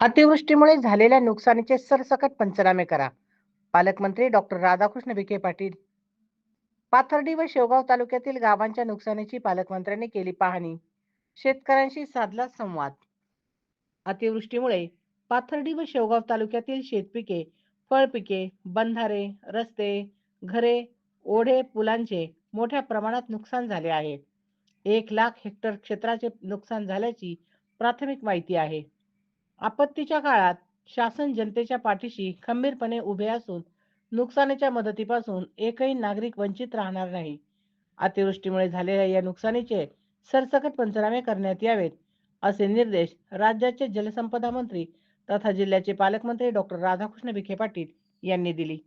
अतिवृष्टीमुळे झालेल्या नुकसानीचे सरसकट पंचनामे करा. पालकमंत्री डॉक्टर राधाकृष्ण विखे पाटील. पाथर्डी व शेवगाव तालुक्यातील गावांच्या नुकसानीची पालकमंत्र्यांनी केली पाहणी. शेतकऱ्यांशी साधला संवाद. अतिवृष्टीमुळे पाथर्डी व शेवगाव तालुक्यातील शेतपिके फळपिके बंधारे रस्ते घरे ओढे पुलांचे मोठ्या प्रमाणात नुकसान झाले आहे. एक लाख हेक्टर क्षेत्राचे नुकसान झाल्याची प्राथमिक माहिती आहे. आपत्तीच्या काळात शासन जनतेच्या पाठीशी खंबीरपणे उभे असून नुकसानीच्या मदतीपासून एकही नागरिक वंचित राहणार नाही. अतिवृष्टीमुळे झालेल्या या नुकसानीचे सरसकट पंचनामे करण्यात यावेत असे निर्देश राज्याचे जलसंपदा मंत्री तथा जिल्ह्याचे पालकमंत्री डॉक्टर राधाकृष्ण विखे पाटील यांनी दिली.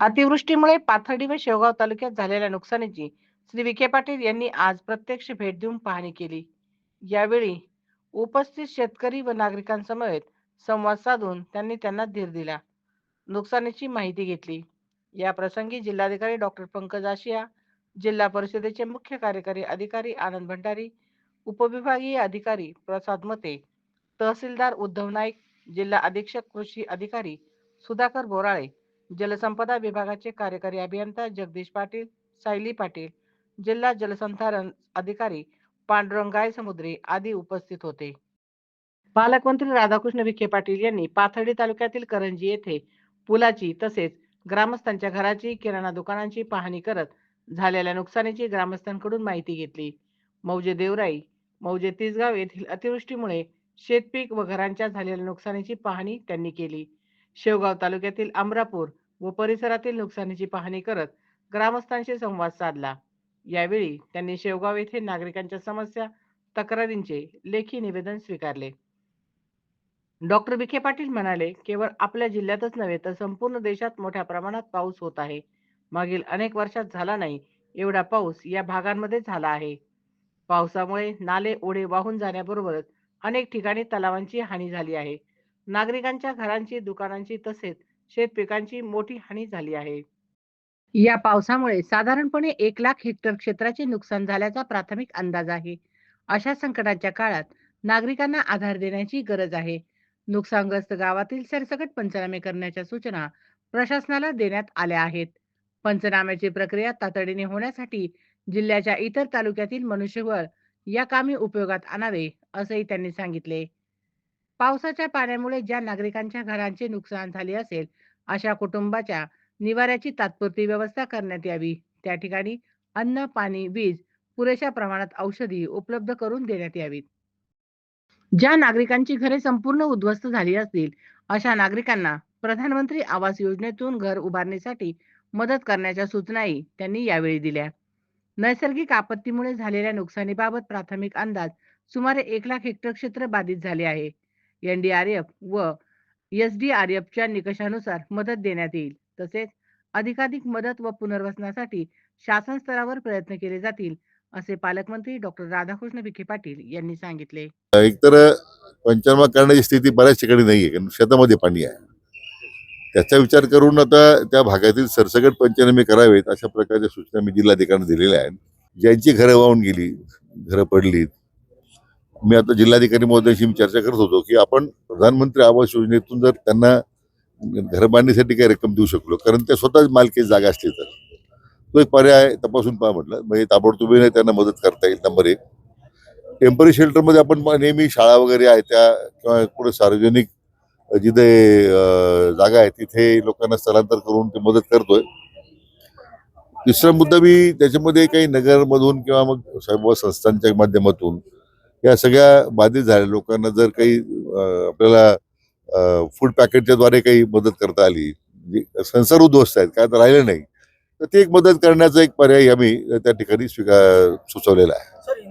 अतिवृष्टीमुळे पाथर्डी व शेवगाव तालुक्यात झालेल्या नुकसानीची श्री विखे पाटील यांनी आज प्रत्यक्ष भेट देऊन पाहणी केली. यावेळी उपस्थित शेतकरी व नागरिकांसमवेत संवाद साधून त्यांनी त्यांना धीर दिला. नुकसानीची माहिती घेतली. या प्रसंगी जिल्हाधिकारी डॉक्टर पंकज आशिया जिल्हा परिषदेचे मुख्य कार्यकारी अधिकारी आनंद भंडारी उपविभागीय अधिकारी प्रसाद मते तहसीलदार उद्धव नाईक जिल्हा अधीक्षक कृषी अधिकारी सुधाकर बोराळे जलसंपदा विभागाचे कार्यकारी अभियंता जगदीश पाटील सायली पाटील जिल्हा जलसंधारण अधिकारी पांडुरंग गायसमुद्रे आदी उपस्थित होते. पालकमंत्री राधाकृष्ण विखे पाटील यांनी पाथर्डी तालुक्यातील करंजी येथे पुलाची तसेच ग्रामस्थांच्या घराची किराणा दुकानांची पाहणी करत झालेल्या नुकसानीची ग्रामस्थांकडून माहिती घेतली. मौजे देवराई मौजे तिसगाव येथील अतिवृष्टीमुळे शेतपीक व घरांच्या झालेल्या नुकसानीची पाहणी त्यांनी केली. शेवगाव तालुक्यातील अमरापूर व परिसरातील नुकसानीची पाहणी करत ग्रामस्थांशी संवाद साधला. यावेळी त्यांनी शेवगाव येथे नागरिकांच्या समस्या तक्रारींचे लेखी निवेदन स्वीकारले. डॉक्टर विखे पाटील म्हणाले केवळ आपल्या जिल्ह्यातच नव्हे तर संपूर्ण देशात मोठ्या प्रमाणात पाऊस होत आहे. मागील अनेक वर्षात झाला नाही एवढा पाऊस या भागांमध्ये झाला आहे. पावसामुळे नाले ओढे वाहून जाण्याबरोबरच अनेक ठिकाणी तलावांची हानी झाली आहे. नागरिकांच्या घरांची दुकानांची तसेच शेतपिकांची मोठी हानी झाली आहे. या पावसामुळे साधारणपणे एक लाख हेक्टर क्षेत्राचे नुकसान झाल्याचा प्राथमिक अंदाज आहे. अशा संकटाच्या काळात नागरिकांना आधार देण्याची गरज आहे. नुकसानग्रस्त गावातील सरसकट पंचनामे करण्याच्या सूचना प्रशासनाला देण्यात आल्या आहेत. पंचनाम्याची प्रक्रिया तातडीने होण्यासाठी जिल्ह्याच्या इतर तालुक्यातील मनुष्यबळ या कामी उपयोगात आणावे असंही त्यांनी सांगितले. पावसाच्या पाण्यामुळे ज्या नागरिकांच्या घरांचे नुकसान झाले असेल अशा कुटुंबाच्या निवाऱ्याची तात्पुरती व्यवस्था करण्यात यावी. त्या ठिकाणी अन्न पाणी वीज पुरेशा प्रमाणात औषधी उपलब्ध करून देण्यात यावीत. ज्या नागरिकांची घरे संपूर्ण उद्ध्वस्त झाली असतील अशा नागरिकांना प्रधानमंत्री आवास योजनेतून घर उभारण्यासाठी मदत करण्याच्या सूचनाही त्यांनी यावेळी दिल्या. नैसर्गिक आपत्तीमुळे झालेल्या नुकसानीबाबत प्राथमिक अंदाज सुमारे एक लाख हेक्टर क्षेत्र बाधित झाले आहे. एनडीआरएफ व एसडीआरएफच्या निकषानुसार मदत देण्यात येईल. तसेच अधिकाधिक मदत व पुनर्वसनासाठी शासन स्तरावर प्रयत्न केले जातील असे पालकमंत्री डॉक्टर राधाकृष्ण विखे पाटील यांनी सांगितले. एकतर पंचनामा करण्याची स्थिती बऱ्याच ठिकाणी नाही आहे कारण शेतामध्ये पाणी आहे. त्याचा विचार करून आता त्या भागातील सरसकट पंचनामे करावेत अशा प्रकारच्या सूचना मी जिल्हाधिकाऱ्यांना दिलेल्या आहेत. ज्यांची घरं वाहून गेली घरं पडलीत. मी आता जिल्हाधिकारी महोदयाशी मी चर्चा करत होतो की आपण प्रधानमंत्री आवास योजनेतून जर त्यांना घर काही रक्कम देऊ शकलो कारण त्या स्वतःच मालकी जागा असली तर. तो एक पर्याय तपासून पहा म्हटलं. म्हणजे ताबडतोबीने त्यांना मदत करता येईल नंबर एक. टेंपररी शेल्टरमध्ये आपण नेहमी शाळा वगैरे आहे त्या किंवा कुठे सार्वजनिक जिथे जागा आहे तिथे लोकांना स्थलांतर करून ते मदत करतोय. तिसरा मुद्दा मी त्याच्यामध्ये काही नगरमधून किंवा मग सर्व संस्थांच्या माध्यमातून या सगळ्या बाधित झालेल्या लोकांना जर काही आपल्याला फूड पॅकेटच्या द्वारे काही मदत करता आली. संसार उद्ध्वस्त आहेत काय तर राहिलं नाही. तर ती एक मदत करण्याचा एक पर्याय आम्ही त्या ठिकाणी स्वीकार सुचवलेला आहे.